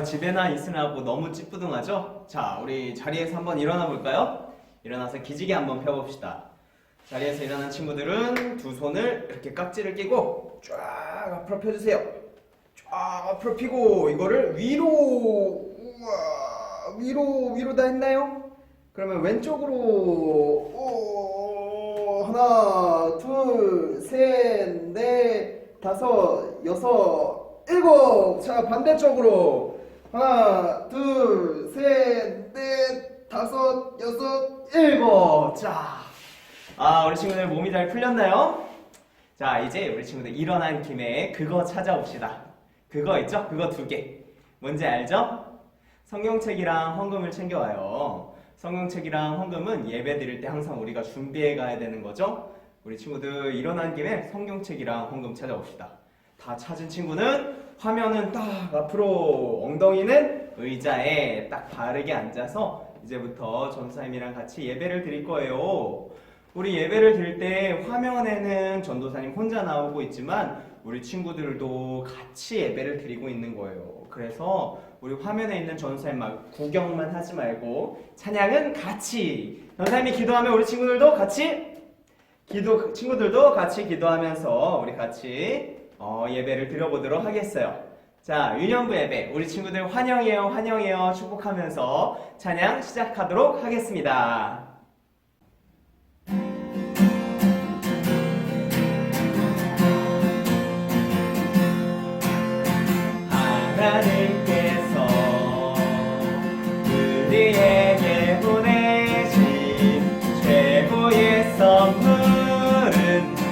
아유 집에나 있으라고 너무 찌뿌둥하죠? 자 우리 자리에서 한번 일어나 볼까요? 일어나서 기지개 한번 펴봅시다 자리에서 일어난 친구들은 두 손을 이렇게 깍지를 끼고 쫙 앞으로 펴주세요 쫙 앞으로 펴고 이거를 위로 우와 위로 위로 다 했나요? 그러면 왼쪽으로 오, 하나 둘 셋 넷 다섯 여섯 일곱 자 반대쪽으로 하나 둘 셋 넷 다섯 여섯 일곱 자 아, 우리 친구들 몸이 잘 풀렸나요? 자, 이제 우리 친구들 일어난 김에 그거 찾아옵시다. 그거 있죠? 그거 두 개. 뭔지 알죠? 성경책이랑 헌금을 챙겨와요. 성경책이랑 헌금은 예배 드릴 때 항상 우리가 준비해 가야 되는 거죠? 우리 친구들 일어난 김에 성경책이랑 헌금 찾아옵시다. 다 찾은 친구는 화면은 딱 앞으로 엉덩이는 의자에 딱 바르게 앉아서 이제부터 전사님이랑 같이 예배를 드릴 거예요. 우리 예배를 드릴 때 화면에는 전도사님 혼자 나오고 있지만 우리 친구들도 같이 예배를 드리고 있는 거예요. 그래서 우리 화면에 있는 전도사님 막 구경만 하지 말고 찬양은 같이 전도사님이 기도하면 우리 친구들도 같이 기도 친구들도 같이 기도하면서 우리 같이 어, 예배를 드려보도록 하겠어요. 자, 유년부 예배 우리 친구들 환영해요, 환영해요 축복하면서 찬양 시작하도록 하겠습니다.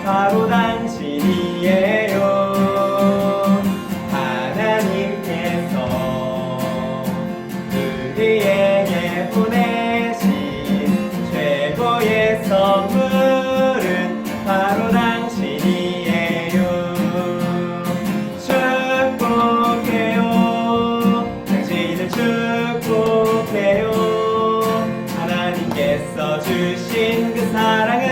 바로 당 주신 그 사랑으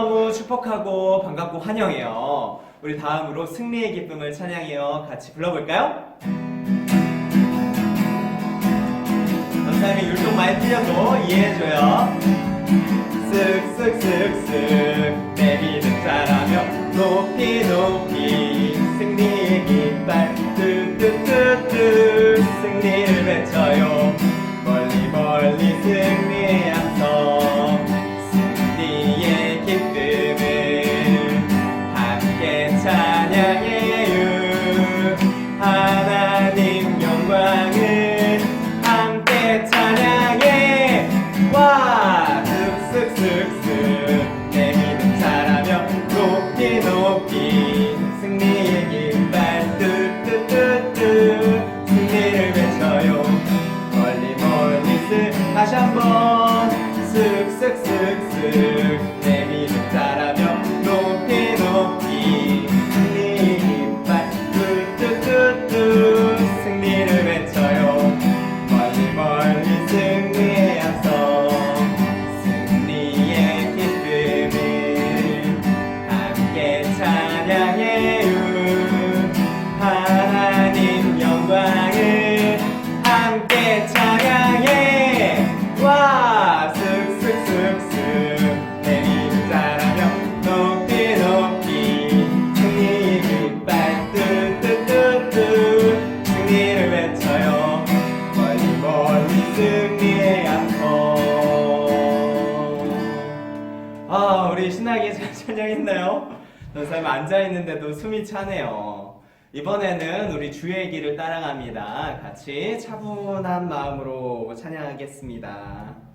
너무너무 축복하고 반갑고 환영해요. 우리 다음으로 승리의 기쁨을 찬양해요. 같이 불러볼까요? 감사합니다. 율동 많이 틀려도 이해해줘요. 쓱쓱쓱쓱 내 믿음 자라며 높이 높이 승리의 깃발 뚜뚜뚜뚜 승리를 외쳐요 멀리 멀리 승리의 다시 한번 쓱쓱쓱쓱 앉아있는데도 숨이 차네요. 이번에는 우리 주의 길을 따라갑니다. 같이 차분한 마음으로 찬양하겠습니다.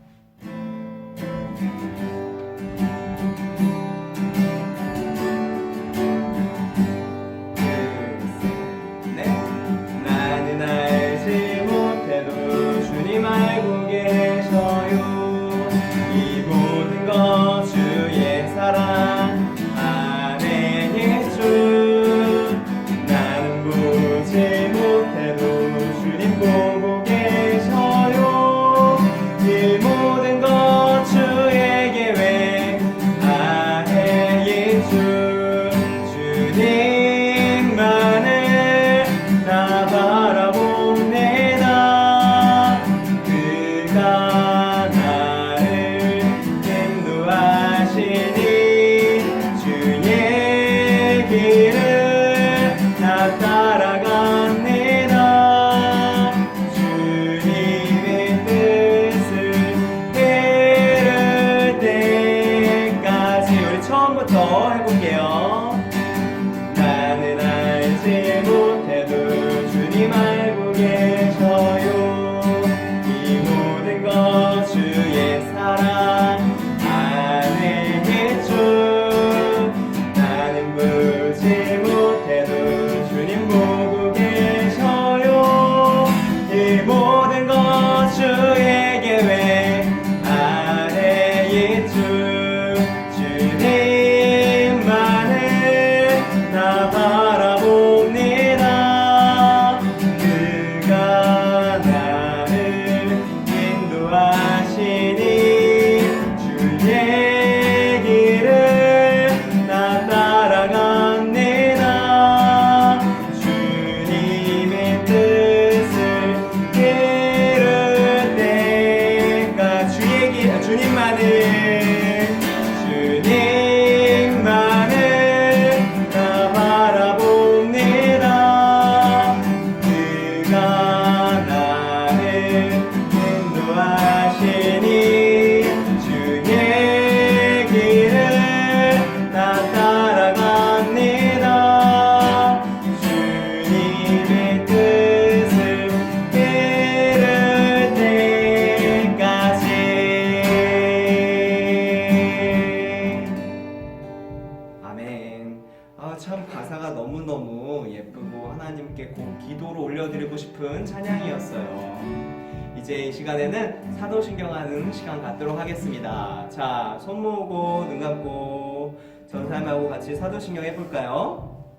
꼭 기도로 올려드리고 싶은 찬양이었어요. 이제 이 시간에는 사도신경 하는 시간 갖도록 하겠습니다. 자, 손 모으고 눈 감고 전사님하고 같이 사도신경 해볼까요?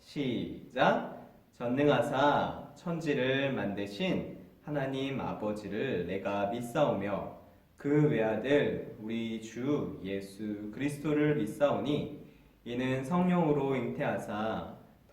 시작. 전능하사 천지를 만드신 하나님 아버지를 내가 믿사오며 그 외아들 우리 주 예수 그리스도를 믿사오니 이는 성령으로 잉태하사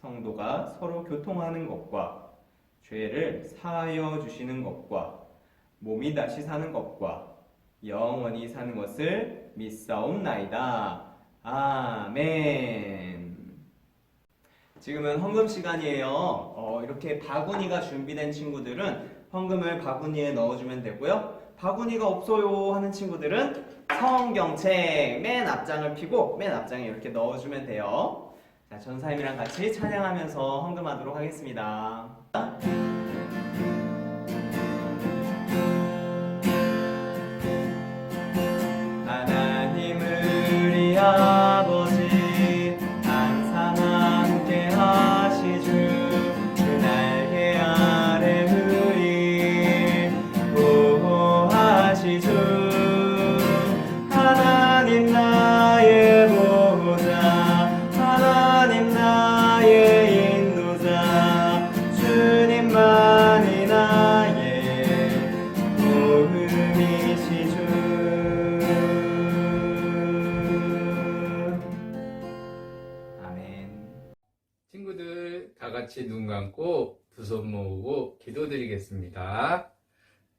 성도가 서로 교통하는 것과 죄를 사하여 주시는 것과 몸이 다시 사는 것과 영원히 사는 것을 믿사옵나이다. 아멘. 지금은 헌금 시간이에요. 어, 이렇게 바구니가 준비된 친구들은 헌금을 바구니에 넣어주면 되고요. 바구니가 없어요 하는 친구들은 성경책 맨 앞장을 피고 맨 앞장에 이렇게 넣어주면 돼요. 자, 전사님이랑 같이 찬양하면서 헌금하도록 하겠습니다.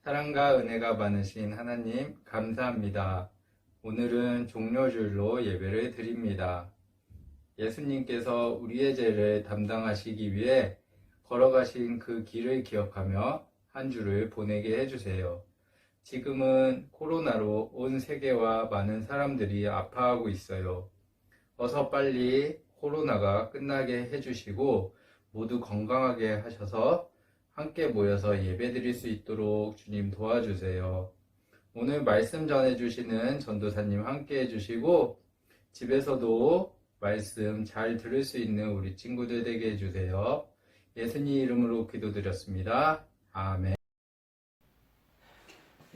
사랑과 은혜가 많으신 하나님 감사합니다. 오늘은 종료줄로 예배를 드립니다. 예수님께서 우리의 죄를 담당하시기 위해 걸어가신 그 길을 기억하며 한 주를 보내게 해주세요. 지금은 코로나로 온 세계와 많은 사람들이 아파하고 있어요. 어서 빨리 코로나가 끝나게 해주시고 모두 건강하게 하셔서 함께 모여서 예배 드릴 수 있도록 주님 도와주세요. 오늘 말씀 전해주시는 전도사님 함께 해주시고 집에서도 말씀 잘 들을 수 있는 우리 친구들 되게 해주세요. 예수님 이름으로 기도드렸습니다. 아멘.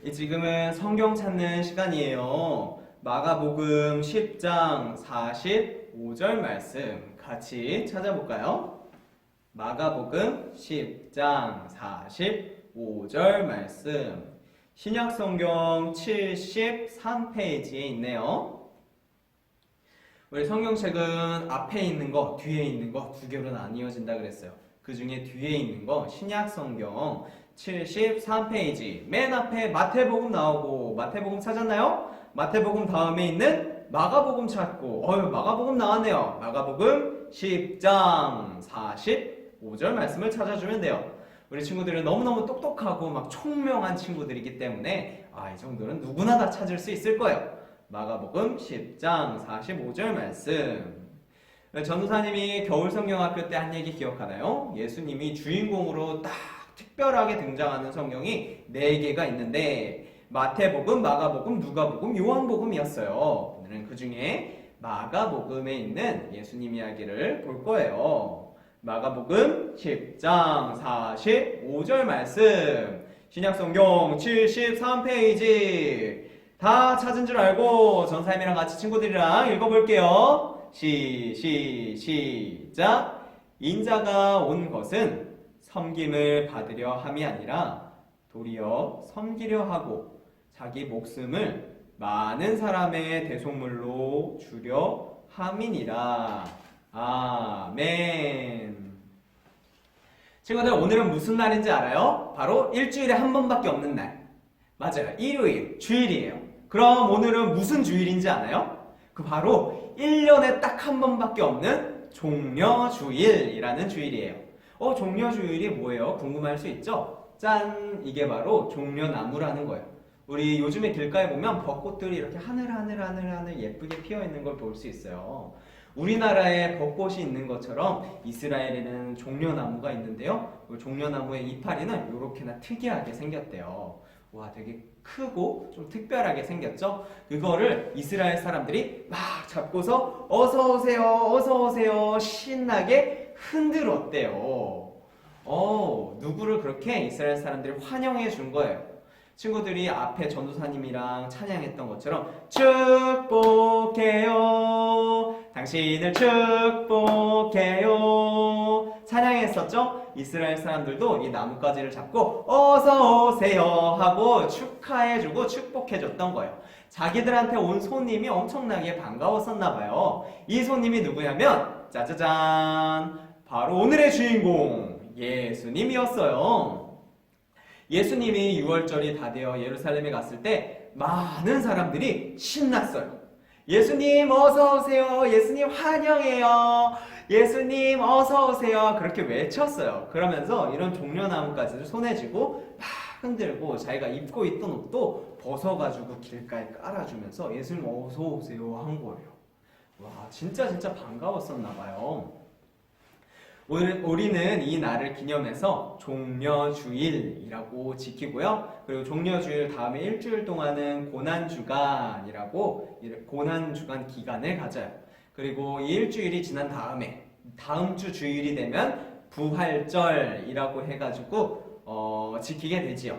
이 지금은 성경 찾는 시간이에요. 마가복음 10장 45절 말씀 같이 찾아볼까요? 마가복음 10장 45절 말씀 신약 성경 73페이지에 있네요. 우리 성경책은 앞에 있는 거, 뒤에 있는 거 두 개로 나뉘어진다 그랬어요. 그 중에 뒤에 있는 거 신약 성경 73페이지 맨 앞에 마태복음 나오고 마태복음 찾았나요? 마태복음 다음에 있는 마가복음 찾고 어유 마가복음 나왔네요. 마가복음 10장 45절 말씀을 찾아주면 돼요. 우리 친구들은 너무너무 똑똑하고 막 총명한 친구들이기 때문에 아, 이 정도는 누구나 다 찾을 수 있을 거예요. 마가복음 10장 45절 말씀. 전도사님이 겨울 성경학교 때 한 얘기 기억하나요? 예수님이 주인공으로 딱 특별하게 등장하는 성경이 네 개가 있는데 마태복음, 마가복음, 누가복음, 요한복음이었어요. 오늘은 그 중에 마가복음에 있는 예수님 이야기를 볼 거예요. 마가복음 10장 45절 말씀. 신약성경 73페이지. 다 찾은 줄 알고 전사님이랑 같이 친구들이랑 읽어볼게요. 시, 시, 시작. 인자가 온 것은 섬김을 받으려 함이 아니라 도리어 섬기려 하고 자기 목숨을 많은 사람의 대속물로 주려 함이니라. 아멘. 친구들 오늘은 무슨 날인지 알아요? 바로 일주일에 한 번밖에 없는 날. 맞아요. 일요일, 주일이에요. 그럼 오늘은 무슨 주일인지 아나요? 그 바로 1년에 딱 한 번밖에 없는 종려주일이라는 주일이에요. 어, 종려주일이 뭐예요? 궁금할 수 있죠? 짠! 이게 바로 종려나무라는 거예요. 우리 요즘에 길가에 보면 벚꽃들이 이렇게 하늘 하늘 하늘 하늘 예쁘게 피어 있는 걸 볼 수 있어요. 우리나라에 벚꽃이 있는 것처럼 이스라엘에는 종려나무가 있는데요. 그 종려나무의 이파리는 이렇게나 특이하게 생겼대요. 와, 되게 크고 좀 특별하게 생겼죠? 그거를 이스라엘 사람들이 막 잡고서 어서 오세요, 어서 오세요 신나게 흔들었대요. 어, 누구를 그렇게 이스라엘 사람들이 환영해 준 거예요. 친구들이 앞에 전도사님이랑 찬양했던 것처럼 축복해요. 당신을 축복해요. 찬양했었죠? 이스라엘 사람들도 이 나뭇가지를 잡고 어서 오세요 하고 축하해주고 축복해줬던 거예요. 자기들한테 온 손님이 엄청나게 반가웠었나 봐요. 이 손님이 누구냐면 짜자잔 바로 오늘의 주인공 예수님이었어요. 예수님이 6월절이 다 되어 예루살렘에 갔을 때 많은 사람들이 신났어요. 예수님 어서 오세요. 예수님 환영해요. 예수님 어서 오세요. 그렇게 외쳤어요. 그러면서 이런 종려나무까지를 손에 쥐고 막 흔들고 자기가 입고 있던 옷도 벗어가지고 길가에 깔아주면서 예수님 어서 오세요 한 거예요. 와 진짜 진짜 반가웠었나 봐요. 오늘 우리는 이 날을 기념해서 종려주일이라고 지키고요. 그리고 종려주일 다음에 일주일 동안은 고난주간이라고 고난주간 기간을 가져요. 그리고 이 일주일이 지난 다음에 다음 주 주일이 되면 부활절이라고 해가지고 어, 지키게 되지요.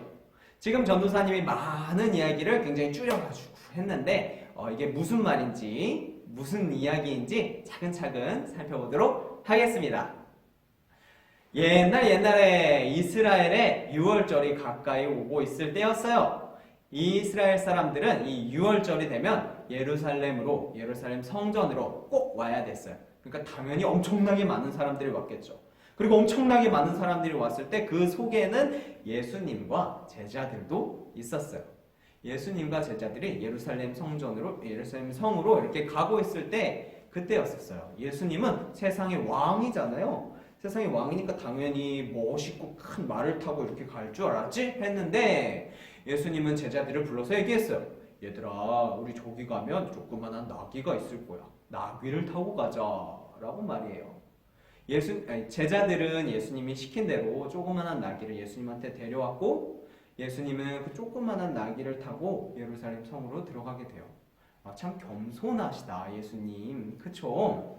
지금 전도사님이 많은 이야기를 굉장히 줄여가지고 했는데 어, 이게 무슨 말인지 무슨 이야기인지 차근차근 살펴보도록 하겠습니다. 옛날 옛날에 이스라엘에 6월절이 가까이 오고 있을 때였어요. 이스라엘 사람들은 이 6월절이 되면 예루살렘으로 예루살렘 성전으로 꼭 와야 됐어요. 그러니까 당연히 엄청나게 많은 사람들이 왔겠죠. 그리고 엄청나게 많은 사람들이 왔을 때 그 속에는 예수님과 제자들도 있었어요. 예수님과 제자들이 예루살렘 성전으로 예루살렘 성으로 이렇게 가고 있을 때 그때였었어요. 예수님은 세상의 왕이잖아요. 세상의 왕이니까 당연히 멋있고 큰 말을 타고 이렇게 갈 줄 알았지? 했는데 예수님은 제자들을 불러서 얘기했어요. 얘들아, 우리 저기 가면 조그만한 나귀가 있을 거야. 나귀를 타고 가자라고 말이에요. 예수 아니, 제자들은 예수님이 시킨 대로 조그만한 나귀를 예수님한테 데려왔고 예수님은 그 조그만한 나귀를 타고 예루살렘 성으로 들어가게 돼요. 아, 참 겸손하시다 예수님, 그쵸?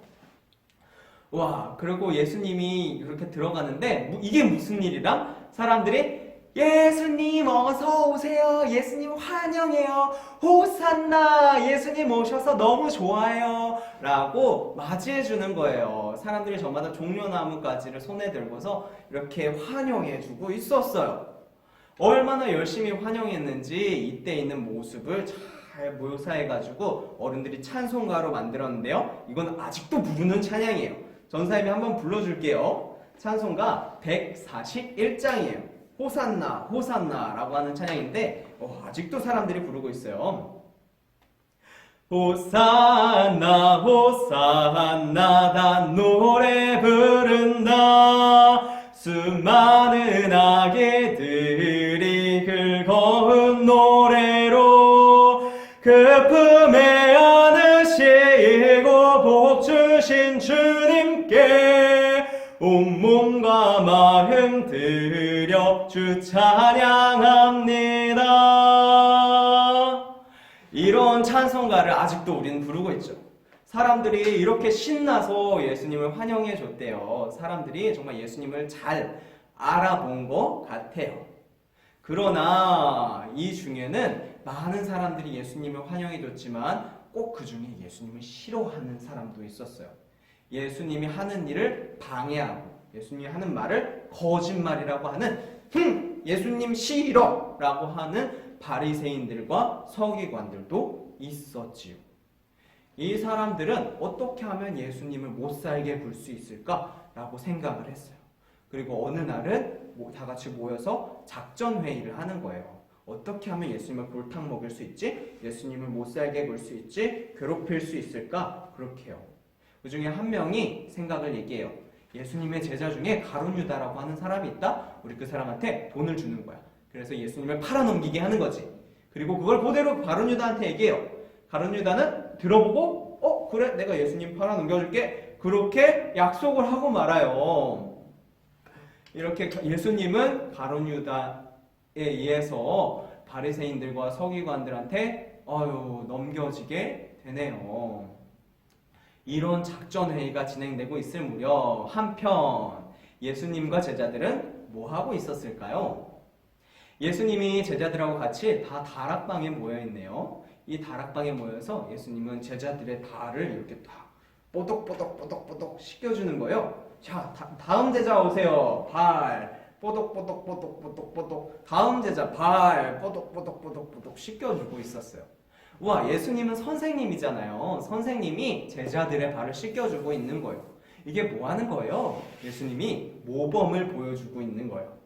와, 그리고 예수님이 이렇게 들어가는데 무- 이게 무슨 일이라? 사람들이 예수님 어서 오세요. 예수님 환영해요. 호산나. 예수님 오셔서 너무 좋아요. 라고 맞이해 주는 거예요. 사람들이 저마다 종려나무가지를 손에 들고서 이렇게 환영해 주고 있었어요. 얼마나 열심히 환영했는지 이때 있는 모습을 잘 묘사해 가지고 어른들이 찬송가로 만들었는데요. 이건 아직도 부르는 찬양이에요. 전사님이 한번 불러줄게요. 찬송가 141장이에요. 호산나, 호산나라고 하는 찬양인데 어, 아직도 사람들이 부르고 있어요. 호산나, 호산나, 다 노래 부른다. 수많은 아기들이 긁어온 노래로 그 품에 안으시고 복 주신 주 님께 온몸과 마음 들여 주 찬양합니다. 이런 찬송가를 아직도 우리는 부르고 있죠. 사람들이 이렇게 신나서 예수님을 환영해 줬대요. 사람들이 정말 예수님을 잘 알아본 것 같아요. 그러나 이 중에는 많은 사람들이 예수님을 환영해 줬지만 꼭 그 중에 예수님을 싫어하는 사람도 있었어요. 예수님이 하는 일을 방해하고 예수님이 하는 말을 거짓말이라고 하는 흠 예수님 싫어라고 하는 바리새인들과 서기관들도 있었지요. 이 사람들은 어떻게 하면 예수님을 못 살게 굴수 있을까라고 생각을 했어요. 그리고 어느 날은 뭐다 같이 모여서 작전 회의를 하는 거예요. 어떻게 하면 예수님을 골탕 먹일 수 있지? 예수님을 못 살게 굴수 있지? 괴롭힐 수 있을까? 그렇게요. 그 중에 한 명이 생각을 얘기해요. 예수님의 제자 중에 가룟 유다라고 하는 사람이 있다. 우리 그 사람한테 돈을 주는 거야. 그래서 예수님을 팔아넘기게 하는 거지. 그리고 그걸 그대로 가룟 유다한테 얘기해요. 가룟 유다는 들어보고 어 그래 내가 예수님 팔아넘겨줄게. 그렇게 약속을 하고 말아요. 이렇게 예수님은 가룟 유다에 의해서 바리새인들과 서기관들한테 어유 넘겨지게 되네요. 이런 작전 회의가 진행되고 있을 무렵 한편 예수님과 제자들은 뭐 하고 있었을까요? 예수님이 제자들하고 같이 다 다락방에 모여 있네요. 이 다락방에 모여서 예수님은 제자들의 발을 이렇게 다 뽀독뽀독뽀독뽀독 씻겨주는 거예요. 자, 다, 다음 제자 오세요. 발 뽀독뽀독뽀독뽀독뽀독 다음 제자 발 뽀독뽀독뽀독뽀독 씻겨주고 있었어요. 와, 예수님은 선생님이잖아요. 선생님이 제자들의 발을 씻겨주고 있는 거예요. 이게 뭐 하는 거예요? 예수님이 모범을 보여주고 있는 거예요.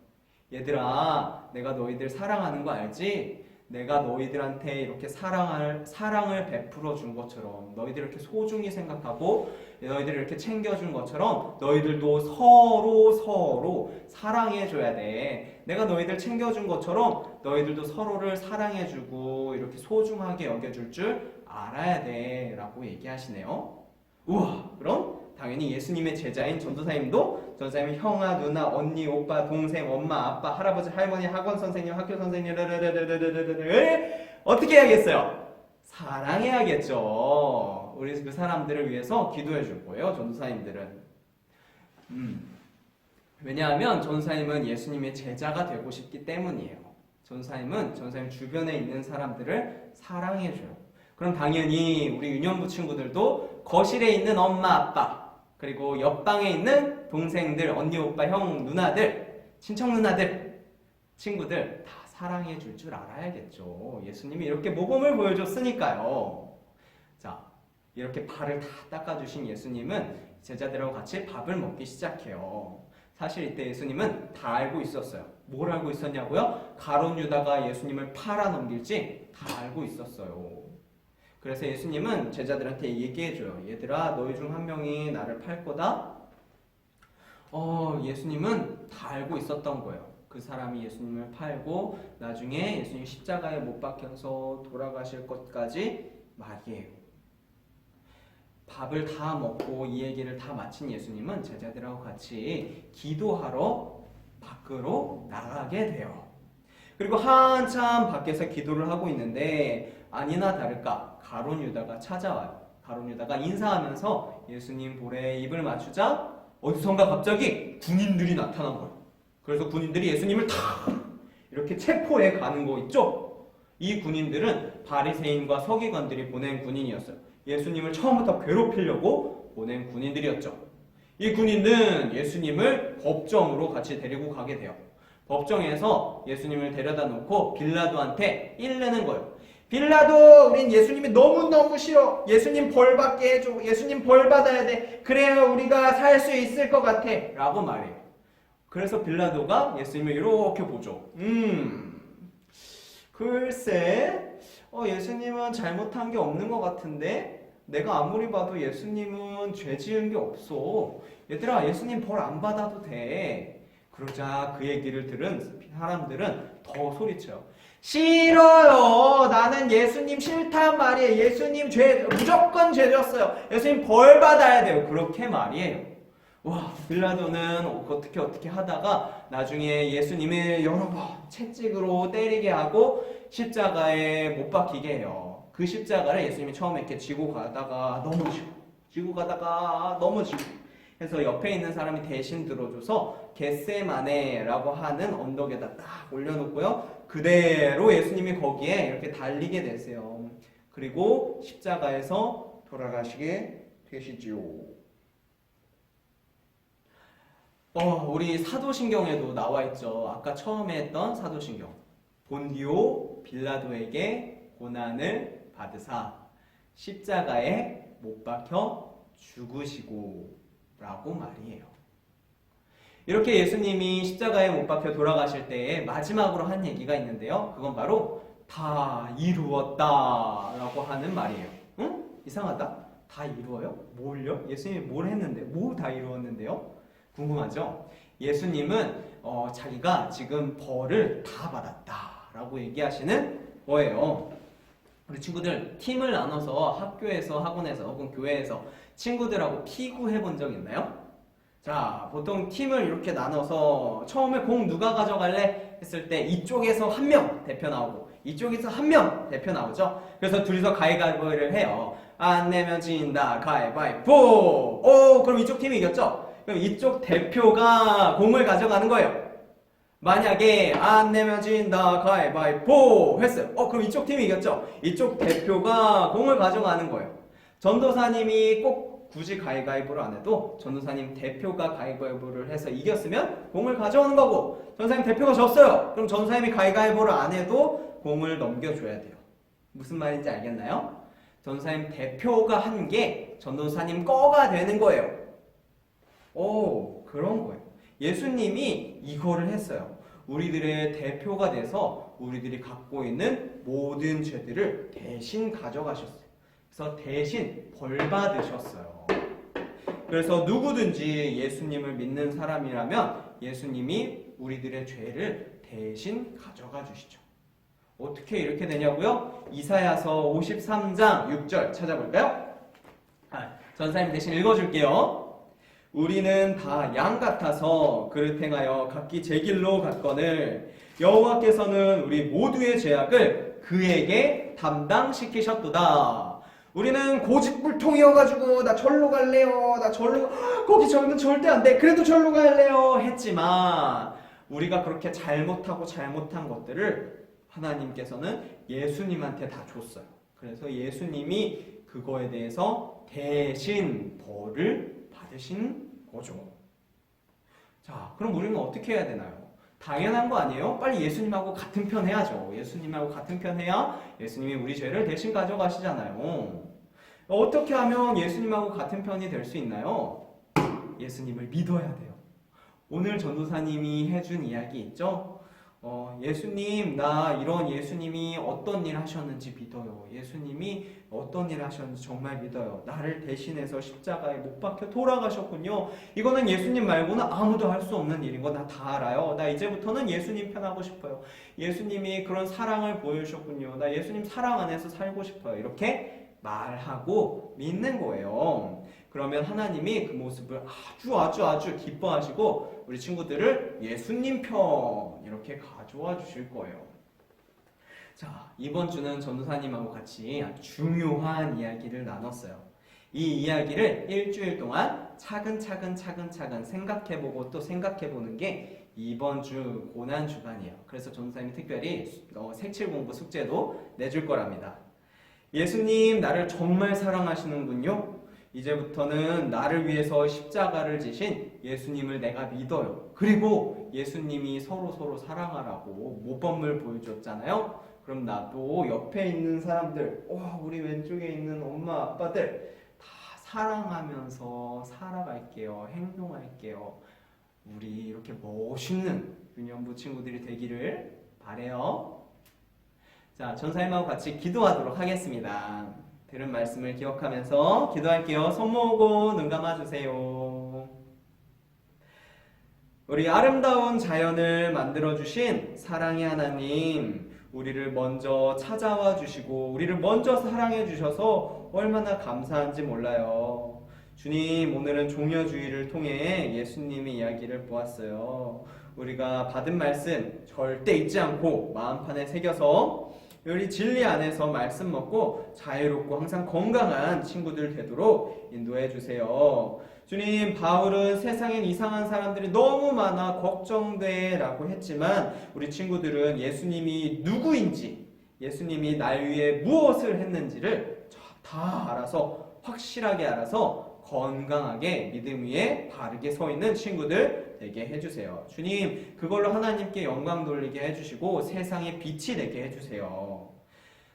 얘들아, 내가 너희들 사랑하는 거 알지? 내가 너희들한테 이렇게 사랑을, 사랑을 베풀어 준 것처럼, 너희들 이렇게 소중히 생각하고, 너희들 이렇게 챙겨준 것처럼, 너희들도 서로 서로 사랑해줘야 돼. 내가 너희들 챙겨준 것처럼, 너희들도 서로를 사랑해주고, 이렇게 소중하게 여겨줄 줄 알아야 돼. 라고 얘기하시네요. 우와, 그럼 당연히 예수님의 제자인 전도사님도 전도사님 형아 누나 언니 오빠 동생 엄마 아빠 할아버지 할머니 학원 선생님 학교 선생님 르르르르르르르를 어떻게 해야겠어요? 사랑해야겠죠. 우리 그 사람들을 위해서 기도해 줄 거예요. 전도사님들은. 음. 왜냐하면 전도사님은 예수님의 제자가 되고 싶기 때문이에요. 전도사님은 전도사님 주변에 있는 사람들을 사랑해 줘요. 그럼 당연히 우리 유년부 친구들도 거실에 있는 엄마 아빠 그리고 옆방에 있는 동생들 언니 오빠 형 누나들 친척 누나들 친구들 다 사랑해 줄 줄 알아야겠죠 예수님이 이렇게 모범을 보여줬으니까요 자 이렇게 발을 다 닦아주신 예수님은 제자들하고 같이 밥을 먹기 시작해요. 사실 이때 예수님은 다 알고 있었어요. 뭘 알고 있었냐고요? 가론 유다가 예수님을 팔아 넘길지 다 알고 있었어요. 그래서 예수님은 제자들한테 얘기해줘요. 얘들아, 너희 중 한 명이 나를 팔 거다. 어, 예수님은 다 알고 있었던 거예요. 그 사람이 예수님을 팔고 나중에 예수님 십자가에 못 박혀서 돌아가실 것까지 말이에요. 밥을 다 먹고 이 얘기를 다 마친 예수님은 제자들하고 같이 기도하러 밖으로 나가게 돼요. 그리고 한참 밖에서 기도를 하고 있는데 아니나 다를까 가론 유다가 찾아와요. 가론 유다가 인사하면서 예수님 볼에 입을 맞추자 어디선가 갑자기 군인들이 나타난 거예요. 그래서 군인들이 예수님을 다 이렇게 체포해 가는 거 있죠? 이 군인들은 바리새인과 서기관들이 보낸 군인이었어요. 예수님을 처음부터 괴롭히려고 보낸 군인들이었죠. 이 군인은 예수님을 법정으로 같이 데리고 가게 돼요. 법정에서 예수님을 데려다 놓고 빌라도한테 일내는 거예요. 빌라도, 우린 예수님이 너무너무 싫어. 예수님 벌 받게 해줘. 예수님 벌 받아야 돼. 그래야 우리가 살 수 있을 것 같아. 라고 말해요. 그래서 빌라도가 예수님을 이렇게 보죠. 음, 글쎄, 어, 예수님은 잘못한 게 없는 것 같은데, 내가 아무리 봐도 예수님은 죄 지은 게 없어. 얘들아, 예수님 벌 안 받아도 돼. 그러자 그 얘기를 들은 사람들은 더 소리쳐요. 싫어요. 나는 예수님 싫단 말이에요. 예수님 죄, 무조건 죄 졌어요. 예수님 벌 받아야 돼요. 그렇게 말이에요. 와, 빌라도는 어떻게 어떻게 하다가 나중에 예수님을 여러 번 채찍으로 때리게 하고 십자가에 못 박히게 해요. 그 십자가를 예수님이 처음에 이렇게 지고 가다가 넘어지고, 지고 가다가 넘어지고. 해서 옆에 있는 사람이 대신 들어줘서 겟세마네라고 하는 언덕에다 딱 올려놓고요. 그대로 예수님이 거기에 이렇게 달리게 되세요. 그리고 십자가에서 돌아가시게 되시지요. 어, 우리 사도신경에도 나와 있죠. 아까 처음에 했던 사도신경. 본디오 빌라도에게 고난을 받으사 십자가에 못 박혀 죽으시고 라고 말이에요. 이렇게 예수님이 십자가에 못 박혀 돌아가실 때에 마지막으로 한 얘기가 있는데요. 그건 바로 다 이루었다 라고 하는 말이에요. 응? 이상하다. 다 이루어요? 뭘요? 예수님이 뭘 했는데, 뭐 다 이루었는데요? 궁금하죠? 예수님은 어, 자기가 지금 벌을 다 받았다 라고 얘기하시는 거예요. 우리 친구들 팀을 나눠서 학교에서 학원에서 혹은 교회에서 친구들하고 피구해 본 적 있나요? 자, 보통 팀을 이렇게 나눠서 처음에 공 누가 가져갈래 했을 때 이쪽에서 한 명 대표 나오고 이쪽에서 한 명 대표 나오죠. 그래서 둘이서 가위바위보를 해요. 안 내면 진다 가위바위보. 오, 그럼 이쪽 팀이 이겼죠? 그럼 이쪽 대표가 공을 가져가는 거예요. 만약에 안 내면 진다 가위바위보 했어요. 어, 그럼 이쪽 팀이 이겼죠? 이쪽 대표가 공을 가져가는 거예요. 전도사님이 꼭 굳이 가위바위보를 안 해도 전도사님 대표가 가위바위보를 해서 이겼으면 공을 가져오는 거고 전도사님 대표가 졌어요. 그럼 전도사님이 가위바위보를 안 해도 공을 넘겨줘야 돼요. 무슨 말인지 알겠나요? 전도사님 대표가 한 게 전도사님 거가 되는 거예요. 오, 그런 거예요. 예수님이 이거를 했어요. 우리들의 대표가 돼서 우리들이 갖고 있는 모든 죄들을 대신 가져가셨어요. 그래서 대신 벌 받으셨어요. 그래서 누구든지 예수님을 믿는 사람이라면 예수님이 우리들의 죄를 대신 가져가 주시죠. 어떻게 이렇게 되냐고요? 이사야서 53장 6절 찾아볼까요? 아, 전사님 대신 읽어줄게요. 우리는 다 양 같아서 그릇 행하여 각기 제 길로 갔거늘 여호와께서는 우리 모두의 죄악을 그에게 담당시키셨도다. 우리는 고집불통이어가지고 나 절로 갈래요. 나 절로 거기 저는 절대 안 돼. 그래도 절로 갈래요. 했지만 우리가 그렇게 잘못하고 잘못한 것들을 하나님께서는 예수님한테 다 줬어요. 그래서 예수님이 그거에 대해서 대신 벌을 받으신 거죠. 자, 그럼 우리는 어떻게 해야 되나요? 당연한 거 아니에요? 빨리 예수님하고 같은 편 해야죠. 예수님하고 같은 편 해야 예수님이 우리 죄를 대신 가져가시잖아요. 어떻게 하면 예수님하고 같은 편이 될 수 있나요? 예수님을 믿어야 돼요. 오늘 전도사님이 해준 이야기 있죠? 어, 예수님, 나 이런 예수님이 어떤 일 하셨는지 믿어요. 예수님이 어떤 일 하셨는지 정말 믿어요. 나를 대신해서 십자가에 못 박혀 돌아가셨군요. 이거는 예수님 말고는 아무도 할 수 없는 일인 거 나 다 알아요. 나 이제부터는 예수님 편하고 싶어요. 예수님이 그런 사랑을 보여주셨군요. 나 예수님 사랑 안에서 살고 싶어요. 이렇게 말하고 믿는 거예요. 그러면 하나님이 그 모습을 아주 아주 아주 기뻐하시고 우리 친구들을 예수님 편 이렇게 가져와 주실 거예요. 자, 이번 주는 전도사님하고 같이 중요한 이야기를 나눴어요. 이 이야기를 일주일 동안 차근차근 차근차근 생각해보고 또 생각해보는 게 이번 주 고난 주간이에요. 그래서 전도사님이 특별히 어, 색칠 공부 숙제도 내줄 거랍니다. 예수님 나를 정말 사랑하시는군요. 이제부터는 나를 위해서 십자가를 지신 예수님을 내가 믿어요. 그리고 예수님이 서로 서로 사랑하라고 모범을 보여줬잖아요. 그럼 나도 옆에 있는 사람들, 와, 우리 왼쪽에 있는 엄마, 아빠들 다 사랑하면서 살아갈게요. 행동할게요. 우리 이렇게 멋있는 유년부 친구들이 되기를 바래요. 자, 전사님하고 같이 기도하도록 하겠습니다. 들은 말씀을 기억하면서 기도할게요. 손 모으고 눈 감아주세요. 우리 아름다운 자연을 만들어주신 사랑의 하나님, 우리를 먼저 찾아와 주시고, 우리를 먼저 사랑해 주셔서 얼마나 감사한지 몰라요. 주님, 오늘은 종려주의를 통해 예수님의 이야기를 보았어요. 우리가 받은 말씀 절대 잊지 않고 마음판에 새겨서 우리 진리 안에서 말씀 먹고 자유롭고 항상 건강한 친구들 되도록 인도해 주세요. 주님, 바울은 세상엔 이상한 사람들이 너무 많아 걱정돼 라고 했지만 우리 친구들은 예수님이 누구인지, 예수님이 날 위해 무엇을 했는지를 다 알아서 확실하게 알아서 건강하게 믿음 위에 바르게 서 있는 친구들 되게 해주세요. 주님, 그걸로 하나님께 영광 돌리게 해주시고 세상에 빛이 되게 해주세요.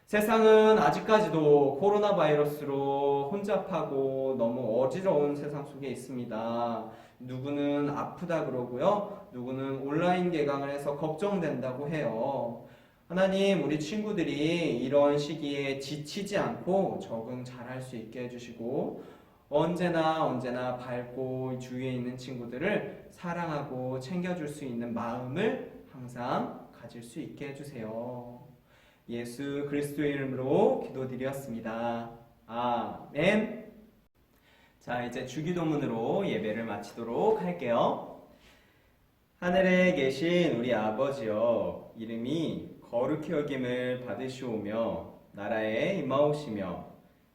세상은 아직까지도 코로나 바이러스로 혼잡하고 너무 어지러운 세상 속에 있습니다. 누구는 아프다 그러고요. 누구는 온라인 개강을 해서 걱정된다고 해요. 하나님, 우리 친구들이 이런 시기에 지치지 않고 적응 잘할 수 있게 해주시고, 언제나 언제나 밝고 주위에 있는 친구들을 사랑하고 챙겨줄 수 있는 마음을 항상 가질 수 있게 해주세요. 예수 그리스도의 이름으로 기도드렸습니다. 아멘. 자, 이제 주기도문으로 예배를 마치도록 할게요. 하늘에 계신 우리 아버지여, 이름이 거룩히 여김을 받으시오며, 나라에 임하오시며,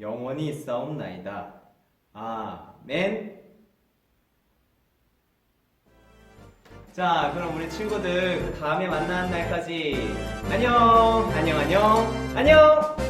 영원히 있사옵나이다. 아멘. 자, 그럼 우리 친구들 다음에 만나는 날까지 안녕, 안녕, 안녕, 안녕.